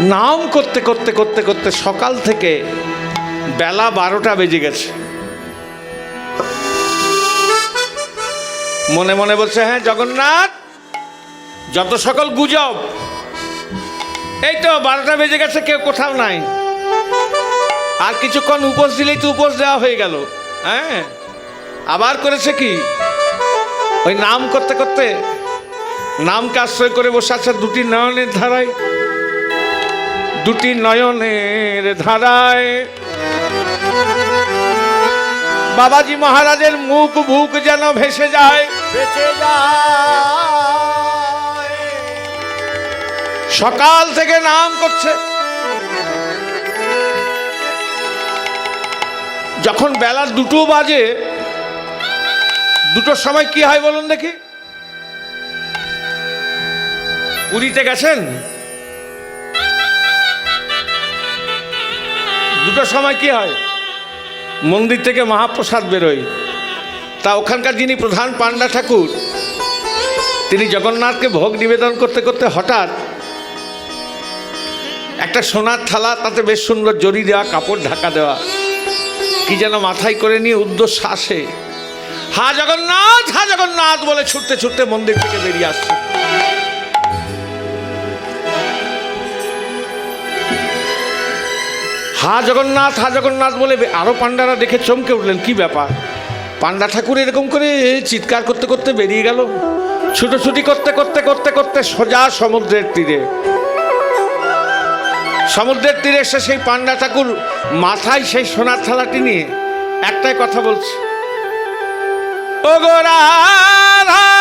নাম করতে করতে করতে করতে সকাল থেকে বেলা বারোটা বেজে গেছে। মনে মনে বলছে হ্যাঁ জগন্নাথ, যত সকল গুজব, এই তো বারোটা বেজে গেছে, কেউ কোথাও নাই। আর কিছুক্ষণ উপোস দিলেই তো উপোস দেওয়া হয়ে গেল হ্যাঁ? আবার করেছে কি? ওই নাম করতে করতে নামকে আশ্রয় করে বসে আছে দুটি নয়নের ধারায়। দুটি নয়নের ধারায়। বাবাজি মহারাজের মুখ বুক যেন ভেসে যায়। যায়। সকাল থেকে নাম করছে। যখন বেলা দুটো বাজে দুটোর সময় কি হয় বলুন দেখি। পুরীতে গেছেন? দুটোর সময় কি হয়? মন্দির থেকে মহাপ্রসাদ বেরোয়। তা ওখানকার যিনি প্রধান পান্ডা ঠাকুর, তিনি জগন্নাথকে ভোগ নিবেদন করতে করতে হঠাৎ একটা সোনার থালা, তাতে বেশ সুন্দর জড়ি দেওয়া, কাপড় ঢাকা দেওয়া, কি যেন মাথায় করে নিয়ে উদ্যোগ শ্বাসে হা জগন্নাথ হা জগন্নাথ বলে ছুটতে ছুটতে মন্দির থেকে বেরিয়ে আসছে। হা জগন্নাথ হা জগন্নাথ বলে আরও আরও পান্ডারা দেখে চমকে উঠলেন। কি ব্যাপার? পান্ডা ঠাকুর এরকম করে চিৎকার করতে করতে বেরিয়ে গেল। ছুটোছুটি করতে করতে করতে করতে সোজা সমুদ্রের তীরে। সমুদ্রের তীরে এসে সেই পান্ডা ঠাকুর মাথায় সেই সোনার থালাটি নিয়ে একটাই কথা বলছে ও রাধা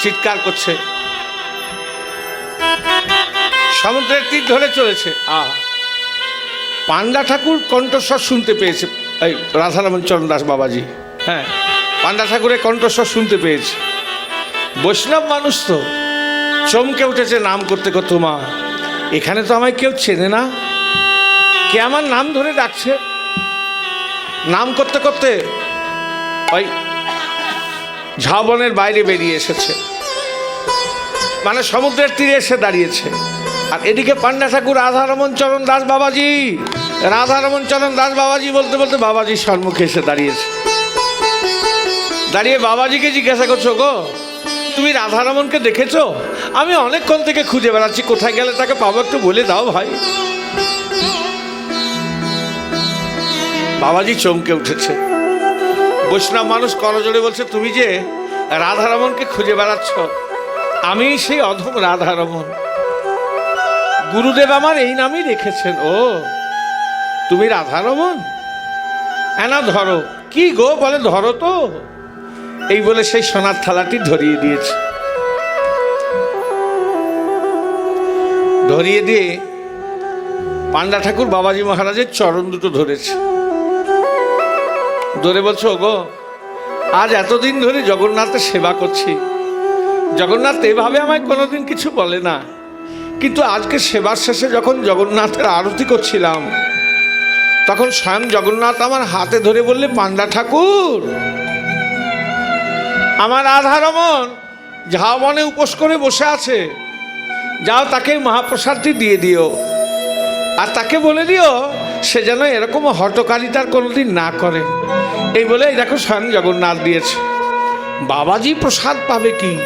চিৎকার করছে। সমুদ্রের তীর ধরে চলেছে। আহ। পান্ডা ঠাকুর কণ্ঠস্বর শুনতে পেয়েছে। এই রাধারমন চরণ দাস বাবাজি। হ্যাঁ। পান্ডা ঠাকুরের কণ্ঠস্বর শুনতে পেয়েছে। বৈষ্ণব মানুষ তো। চমকে উঠেছে নাম করতে করতে মা। এখানে তো আমায় কেউ চেনে না। কে আমার নাম ধরে ডাকছে? নাম করতে করতে ওই ঝাবনের বাইরে বেরিয়ে এসেছে। মানে সমুদ্রের তীরে এসে দাঁড়িয়েছে। আর এদিকে পান্ডা ঠাকুর রাধারমন চরণ দাস বাবাজি, রাধারমন চরণ দাস বাবাজি বলতে বলতে বাবাজির সম্মুখে এসে দাঁড়িয়েছে। দাঁড়িয়ে বাবাজিকে জিজ্ঞাসা করছ, গো, তুমি রাধারমনকে দেখেছ? আমি অনেকক্ষণ থেকে খুঁজে বেড়াচ্ছি, কোথায় গেলে তাকে পাবো একটু বলে দাও ভাই। বাবাজি চমকে উঠেছে। বৈষ্ণব মানুষ করজোড়ে বলছে, তুমি যে রাধারমনকে খুঁজে বেড়াচ্ছ, আমি সেই অধম রাধারমন গুরুদেব আমার এই নামই রেখেছেন। ও, তুমি রাধারমন হ্যাঁ না ধরো। কি গো, বলে ধরো তো। এই বলে সেই সোনার থালাটি ধরিয়ে দিয়েছে। ধরিয়ে দিয়ে পান্ডা ঠাকুর বাবাজি মহারাজের চরণ দুটো ধরেছে। ধরে বলছো গো আজ এতদিন ধরে জগন্নাথের সেবা করছি। জগন্নাথ এভাবে আমায় কোনোদিন কিছু বলে না। কিন্তু আজকে সেবার শেষে যখন জগন্নাথের আরতি করছিলাম, তখন স্বয়ং জগন্নাথ আমার হাতে ধরে বললে পান্ডা ঠাকুর, আমার আধা আধারমন ঝাবনে উপোস করে বসে আছে। যাও তাকে মহাপ্রসাদটি দিয়ে দিও। আর তাকে বলে দিও সে যেন এরকম হটকারিতার কোনোদিন না করে। এই বলে দেখো স্বয়ং জগন্নাথ দিয়েছে। বাবাজি প্রসাদ পাবে কি?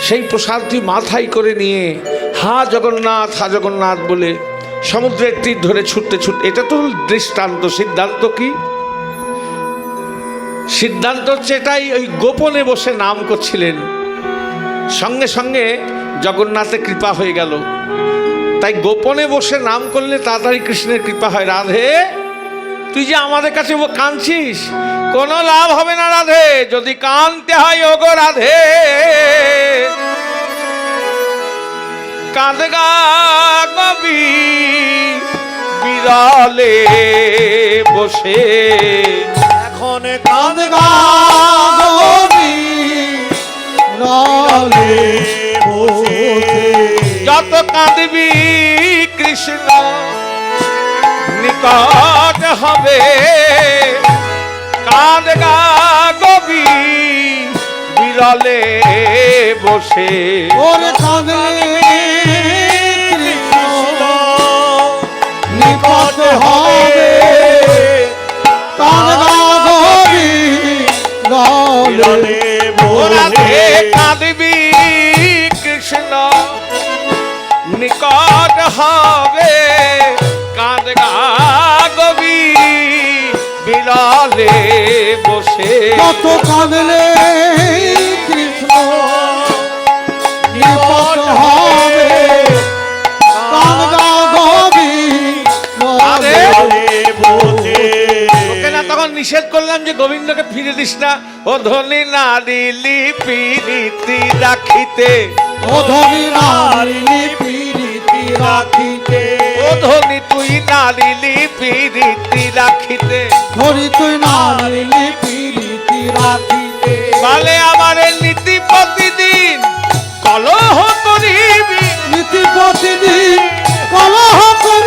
সেই প্রসাদটি মাথায় করে নিয়ে, হা জগন্নাথ হা জগন্নাথ বলে সমুদ্রের তীর ধরে ছুটতে ছুটতে এটা তো দৃষ্টান্ত। সিদ্ধান্ত কি? সিদ্ধান্ত হচ্ছে এটাই, ওই গোপনে বসে নাম করছিলেন। সঙ্গে সঙ্গে জগন্নাথের কৃপা হয়ে গেল। তাই গোপনে বসে নাম করলে তাড়াতাড়ি কৃষ্ণের কৃপা হয়। রাধে, তুই যে আমাদের কাছে কাঁদছিস, কোনো লাভ হবে না রাধে, যদি কানতে হয় ওগো রাধে। কাঁদগা কবি বিরলে বসে। এখন কাঁদ গাবি রলে বসে যত কাঁদবি কৃষ্ণ। নিকট হবে। কাঁদগা কবি বিরলে বসে। ওর কাঁদলে নিকট হবে। কাঁদ গাবি রলে ওরা হে কাঁদবি বিরলে বসে। কত কাঁদলে কৃষ্ণ হবে। না তখন নিষেধ করলাম যে গোবিন্দকে ফিরে দিস না। ও ধনী নারী লিপি রীতি রাখিতে। অধমি নারী প্রীতি রাখিতে। ও ধনী তুই পিরিতি রাখিতে। ধরি তুই নারিলি পিরিতি রাখিতে। বলে আমার নীতি প্রতিদিন কলহ করিবি। নীতি প্রতিদিন কলহ করি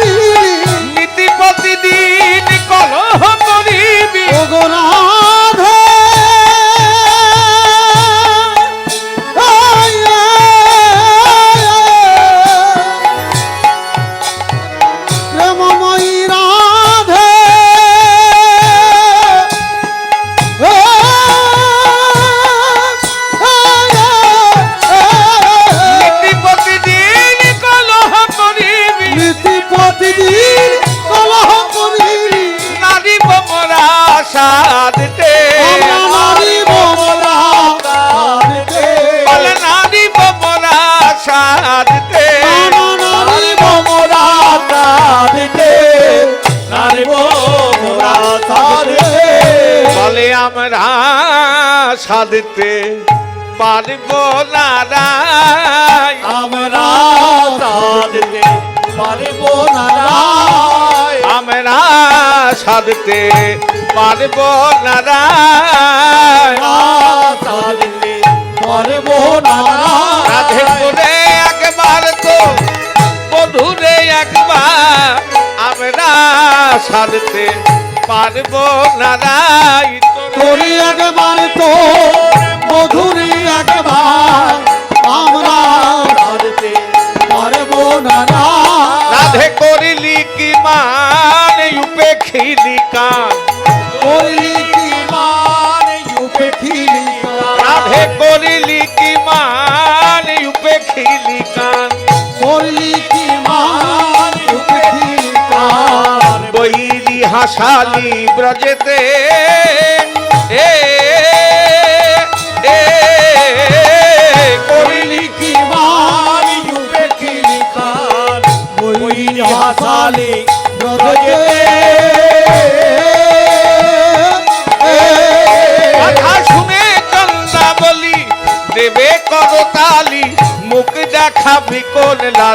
আমরা সাদতে পারব না রায়। আমরা কাঁদতে পারব না রায়। আমরা সাদতে পারব না রায়। কাঁদতে পারব না রাধে রায়। করে একবার তো বধুরে একবার আমরা সারতে পারব না রাই তোরি একবার তো মধুরি একবার আমরা ছাড়তে পারব না না। রাধে করিলি কি মান উপেক্ষিলি কান। করলি কি মান উপেক্ষিলি রাধে করিলি কি মান উপেক্ষিলি কান। করলি কি মান উপেক্ষিলি কান। বইলি হাসালি ব্রজেতে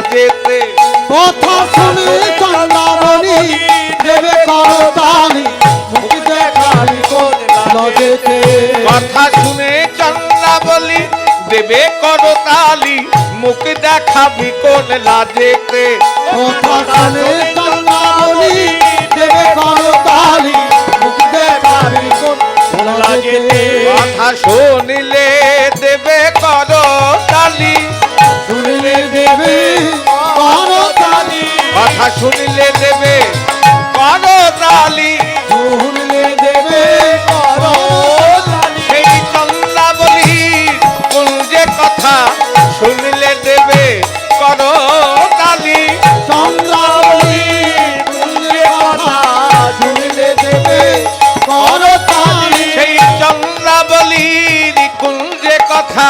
লাজেতে কথা শুনে চন্দামণি দেবে করতালি মুখ দেখালি কোন লজেতে কথা শুনে চন্দা বলি দেবে করতালি মুখ দেখাবি কোন লাজেতে। কথা শুনে চন্দামণি দেবে করতালি মুখ দেখালি কোন লজেতে কথা শুনিলে দেবে করতালি শুনলে দেবে করতালি কথা শুনিলে দেবে করতালি শুনলে দেবে করতালি সেই চন্দ্রাবলী কুঞ্জে কথা শুনিলে দেবে করতালি চন্দ্রাবলী তুললে কথা শুনলে দেবে করতালি সেই চন্দ্রাবলীর কুঞ্জে কথা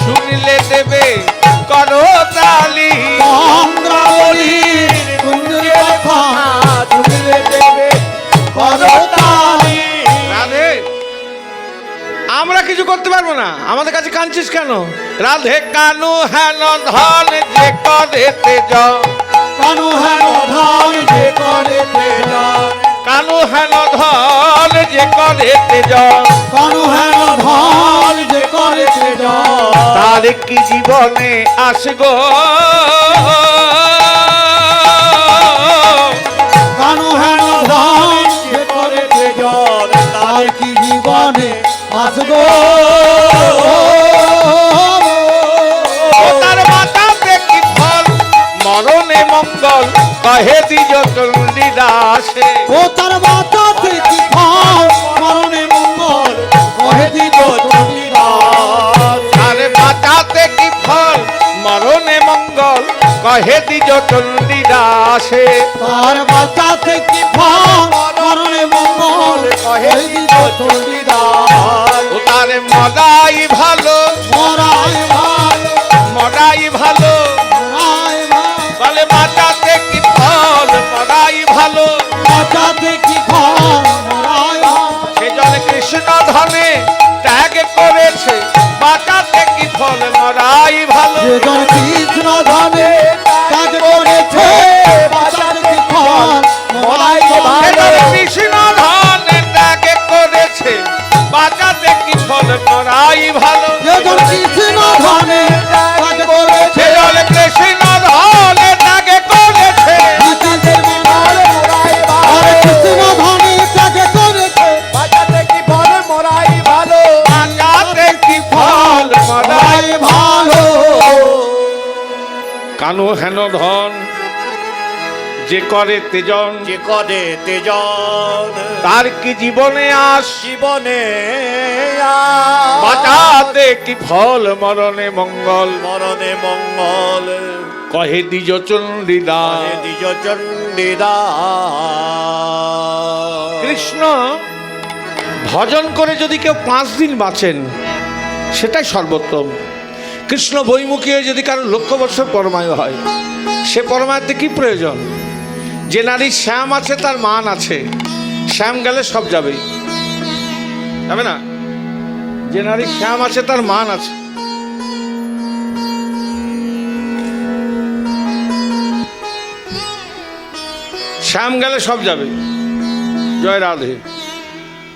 শুনিলে দেবে কিছু করতে পারব না। আমাদের কাছে কাঁদছিস কেন? রাধে কানু হেন ধন যে করেতে কানু হেন ধন যে করে তেজন কানু হেন ধন যে করেতে কানু হেন ধান যে করে তেজন তার কি জীবনে আসগো? কানু হেন ধন যে করে তেজন তার কি জীবনে আসগো ও তার মাতাতে কি ফল মরণে মঙ্গল কহে দিজ চন্ডী দাসে। ও তার মাতা কি কহে দিজ চন্ডী দাসে। তার বাতাতে কি ফল মরণে মঙ্গল কহে যতন চন্ডিদাস ও তার মদাই ভালো। বাঁচাতে কি ফল মদাই ভালো? কৃষ্ণ ধনে করেছে। কৃষ্ণ ধনে ত্যাগ করেছে। বাতাতে মরায় আরে কৃষ্ণ ধনে কাজ করেছে। বাঁচাতে কি ফল মদাই মরায় ভালো? কানু হেন ধন যে করে তেজন যে করে তেজন তার কি জীবনে আস জীবনে বাঁচাতে কি ফল মরণে মঙ্গল। মরণে মঙ্গল। কহে দ্বিজ চন্ডিদা দ্বিজ চণ্ডীদা। কৃষ্ণ ভজন করে যদি কেউ পাঁচ দিন বাঁচেন সেটাই সর্বোত্তম। কৃষ্ণ বৈমুখী হয়ে যদি কারও লক্ষ বছর পরমায়ু হয় সে পরমায়ুতে কি প্রয়োজন? যে নারী শ্যাম আছে, তার মান আছে। শ্যাম গেলে সব যাবে। যাবে না? যে নারী শ্যাম আছে, তার মান আছে। শ্যাম গেলে সব যাবে। জয় রাধে।